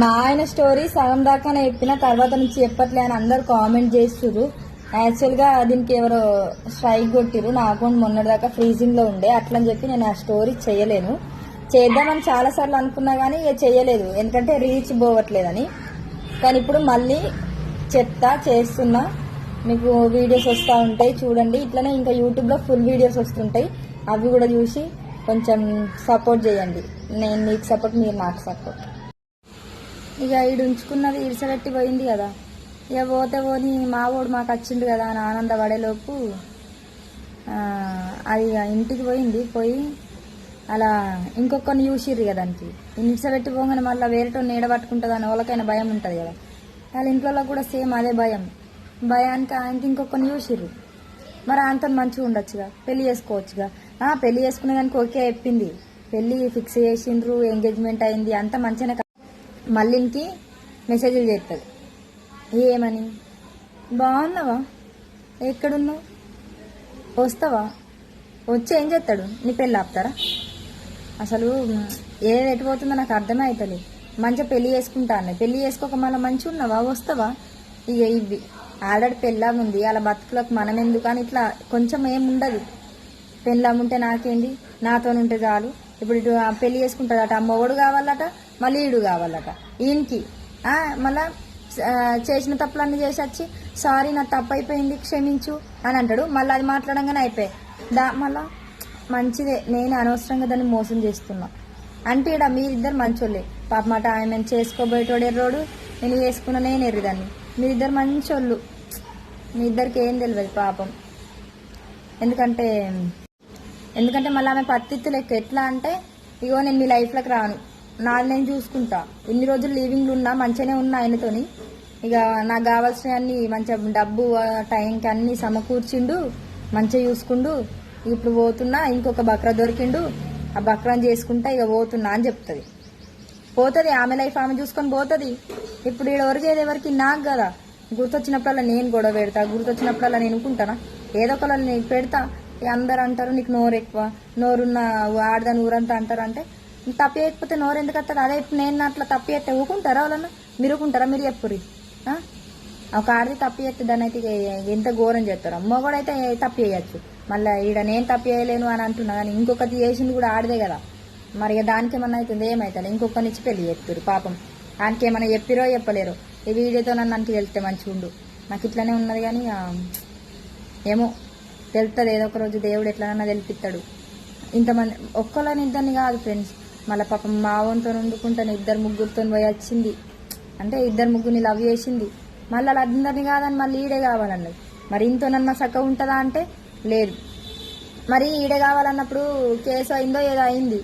మా ఆయన స్టోరీ సగం దాకానే చెప్పిన తర్వాత నుంచి చెప్పట్లే అని అందరు కామెంట్ చేస్తుర్రు. యాక్చువల్గా దీనికి ఎవరో స్ట్రైక్ కొట్టిరు నా అకౌంట్ మొన్నటిదాకా ఫ్రీజింగ్లో ఉండే. అట్లని చెప్పి నేను ఆ స్టోరీ చేయలేను. చేద్దామని చాలాసార్లు అనుకున్నా కానీ ఇక చేయలేదు. ఎందుకంటే రీచ్ పోవట్లేదని. కానీ ఇప్పుడు మళ్ళీ చెప్తా చేస్తున్నా. మీకు వీడియోస్ వస్తూ ఉంటాయి. చూడండి. ఇట్లనే ఇంకా యూట్యూబ్లో ఫుల్ వీడియోస్ వస్తుంటాయి. అవి కూడా చూసి కొంచెం సపోర్ట్ చేయండి. నేను మీకు సపోర్ట్ మీరు నాకు సపోర్ట్ ఇక ఈడు ఉంచుకున్నది ఇడిసబెట్టి పోయింది కదా. ఇక పోతే పోని మా వాడు మాకు వచ్చింది కదా అని ఆనందపడేలోపు అది ఇక ఇంటికి పోయింది. పోయి అలా ఇంకొకరిని చూసిర్రు కదా దానికి. ఇడిసబెట్టి పోగానే మళ్ళీ వేరేటోని నీడ పట్టుకుంటుంది అని వాళ్ళకైనా భయం ఉంటుంది కదా. వాళ్ళ ఇంట్లో కూడా సేమ్ అదే భయం. భయానికి ఆయనకి ఇంకొకరిని చూసిర్రు. మరి అంత మంచిగా ఉండొచ్చుగా పెళ్ళి చేసుకోవచ్చుగా ఆ, పెళ్ళి చేసుకునే దానికి ఓకే చెప్పింది. పెళ్ళి ఫిక్స్ చేసిండ్రు ఎంగేజ్మెంట్ అయింది అంత మంచిగానే మళ్ళీకి మెసేజ్లు చేస్తుంది. ఏమని? బాగున్నావా? ఎక్కడున్నావు? వస్తావా? వచ్చి ఏం చేస్తాడు? నీ పెళ్ళి ఆపుతారా? అసలు ఏది ఏది ఎటుపోతుందో నాకు అర్థమే అవుతుంది మంచిగా పెళ్ళి చేసుకుంటా అన్నది పెళ్ళి చేసుకోక మళ్ళీ మంచిగా ఉన్నావా వస్తావా? ఇక ఇవి. ఆల్రెడీ పెళ్ళాం ఉంది. అలా బతుకులకు మనం ఎందుకు అని ఇట్లా కొంచెం ఏం ఉండదు. పెళ్ళాం ఉంటే నాకేంది నాతో ఉంటే చాలు. ఇప్పుడు ఇటు ఆ పెళ్ళి చేసుకుంటుంది అట మొగడు కావాలట మళ్ళీ ఈడు కావాలట. ఈయనకి. మళ్ళా చేసిన తప్పులన్నీ చేసి వచ్చి సారీ నా తప్పు అయిపోయింది క్షమించు అని అంటాడు. మళ్ళీ అది మాట్లాడంగానే అయిపోయాయి. దా మళ్ళా మంచిదే. నేను అనవసరంగా దాన్ని మోసం చేస్తున్నా. అంటే ఇడ మీరిద్దరు మంచోళ్ళే. పాప మాట ఆయన చేసుకోబోయేటోడు ఎర్రోడు నేను చేసుకున్న నేను ఎర్రిదాన్ని మీరిద్దరు మంచోళ్ళు. మీ ఇద్దరికి ఏం తెలియదు పాపం. ఎందుకంటే ఎందుకంటే మళ్ళీ ఆమె పత్తిత్తు లెక్క ఎట్లా అంటే ఇగో నేను మీ లైఫ్లోకి రాను. నాది నేను చూసుకుంటా. ఇన్ని రోజులు లీవింగ్లు ఉన్నా మంచిగానే ఉన్నా ఆయనతోని. ఇక నాకు కావాల్సినవన్నీ మంచిగా డబ్బు టైంకి అన్ని సమకూర్చిండు మంచిగా చూసుకుండు. ఇప్పుడు పోతున్నా ఇంకొక బక్రా దొరికిండు. ఆ బక్రాని చేసుకుంటా ఇక పోతున్నా అని చెప్తుంది. పోతుంది ఆమె లైఫ్ ఆమె చూసుకొని పోతుంది. ఇప్పుడు ఈడ ఒరిగేది ఎవరికి? నాకు కదా. గుర్తొచ్చినప్పుడల్లా నేను గొడవ పెడతా గుర్తొచ్చినప్పుడల్లా నేను ఉంటానా ఏదో ఒకళ్ళ నేను పెడతా. ఇక అందరు అంటారు నీకు నోరు ఎక్కువ నోరున్న ఆడదాని ఊరంతా అంటారు అంటే తప్పు చేయకపోతే నోరు ఎందుకు వస్తుంది అదే ఇప్పుడు నేను అట్లా తప్పు చేస్తే ఊకుంటారా వాళ్ళన్న మీరు ఊకుంటారా మీరు చెప్పుర్రి. ఒక ఆడది తప్పు చేస్తే దాన్ని అయితే ఇక ఎంత ఘోరం చేస్తారు? అమ్మ కూడా అయితే తప్పు చేయొచ్చు. మళ్ళీ ఈడ నేను తప్పు చేయలేను అని అంటున్నా కానీ ఇంకొకటి చేసింది కూడా ఆడదే కదా. మరి దానికి ఏమన్నా అవుతుంది? ఏమవుతుంది ఇంకొకరిని ఇచ్చి పెళ్ళి చెప్తారు పాపం. దానికి ఏమైనా చెప్పిరో చెప్పలేరు. ఈ వీడియోతో నన్ను అంటే వెళ్తే మంచిగా ఉండు. నాకు ఇట్లానే ఉన్నది కానీ ఏమో తెలుస్తుంది ఏదో ఒక రోజు దేవుడు ఎట్లనన్నా తెలిపిస్తాడు ఇంతమంది ఒక్కళ్ళని ఇద్దరిని కాదు ఫ్రెండ్స్ మళ్ళీ పాపం మా వంతో వండుకుంటాను ఇద్దరు ముగ్గురితో పోయి వచ్చింది. అంటే ఇద్దరు ముగ్గురిని లవ్ చేసింది. మళ్ళీ అలా అందరిని కాదని మళ్ళీ ఈడే కావాలన్నది. మరి ఇంతోనన్నా చక్క ఉంటుందా అంటే లేదు. మరి ఈడే కావాలన్నప్పుడు కేసు అయిందో ఏదో అయింది.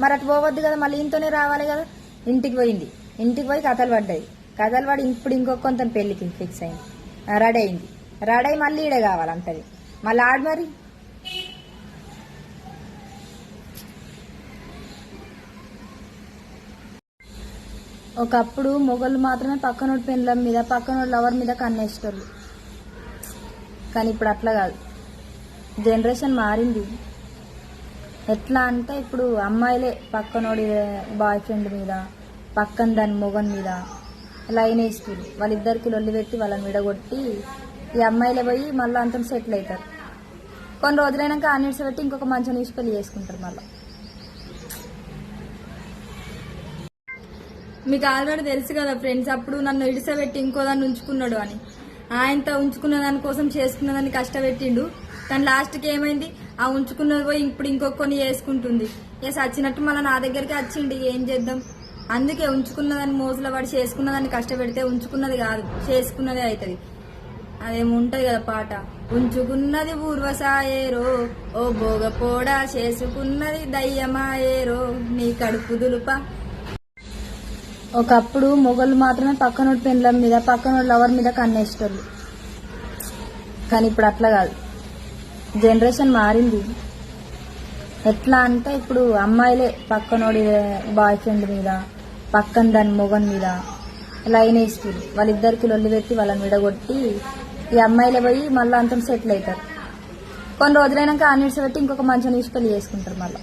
మరి అటు పోవద్దు కదా మళ్ళీ ఇంతోనే రావాలి కదా. ఇంటికి పోయింది. ఇంటికి పోయి కథలు పడ్డాయి. కథలు పడి ఇప్పుడు ఇంకొక కొంత పెళ్ళికి ఫిక్స్ అయింది. రెడీ అయింది. రెడీ మళ్ళీ ఈడే కావాలంటది. మళ్ళీ ఆడు మరి? ఒకప్పుడు మొగలు మాత్రమే పక్కనోడి పెండ్ల మీద పక్కనోడి లవర్ మీద కన్నేస్తారు కానీ ఇప్పుడు అట్లా కాదు. జనరేషన్ మారింది. ఎట్లా అంటే ఇప్పుడు అమ్మాయిలే పక్కనోడి బాయ్ ఫ్రెండ్ మీద పక్కన దాని మొగన్ మీద లైన్ వేస్తారు వాళ్ళిద్దరికి లొల్లి పెట్టి వాళ్ళని విడగొట్టి ఈ అమ్మాయిలే పోయి మళ్ళీ అంతం సెటిల్ అవుతారు కొన్ని రోజులైనాక అన్నిటిసి పెట్టి ఇంకొక మంచి నీసి పెళ్ళి చేసుకుంటారు మళ్ళీ. మీకు ఆల్రెడీ తెలుసు కదా ఫ్రెండ్స్ అప్పుడు నన్ను ఇడిసబెట్టి ఇంకో దాన్ని ఉంచుకున్నాడు అని. ఆయనతో ఉంచుకున్న దాని కోసం చేసుకున్న దాన్ని కష్టపెట్టిండు. కానీ లాస్ట్కి ఏమైంది? ఆ ఉంచుకున్నది పోయి ఇప్పుడు ఇంకొకరిని చేసుకుంటుంది. ఏ వచ్చినట్టు మళ్ళీ నా దగ్గరికి వచ్చిండి ఏం చేద్దాం? అందుకే ఉంచుకున్నదాన్ని మోసలో పడి చేసుకున్నదాన్ని కష్టపెడితే ఉంచుకున్నది కాదు చేసుకున్నదే అవుతుంది అదేమో ఉంటుంది కదా పాట. ఉంచుకున్నది ఊర్వసాయేరో ఓ భోగపోడా చేసుకున్నది దయ్యమాయేరో నీ కడుపు దులుప ఒకప్పుడు మొగలు మాత్రమే పక్కనోడి పెండ్ల మీద పక్కనోడి లవర్ మీద కన్నేసేటోళ్ళు. కానీ ఇప్పుడు అట్లా కాదు. జనరేషన్ మారింది. ఎట్లా అంటే ఇప్పుడు అమ్మాయిలే పక్కనోడి బాయ్ ఫ్రెండ్ మీద పక్కన దాని మొగన్ మీద లైన్ వేస్తారు వాళ్ళిద్దరికి లొల్లి పెట్టి వాళ్ళని విడగొట్టి ఈ అమ్మాయిలే పోయి మళ్ళీ అంతం సెటిల్ అవుతారు కొన్ని రోజులైనాక అన్నిటిసి పెట్టి ఇంకొక మంచి నీసి పెళ్ళి చేసుకుంటారు మళ్ళీ.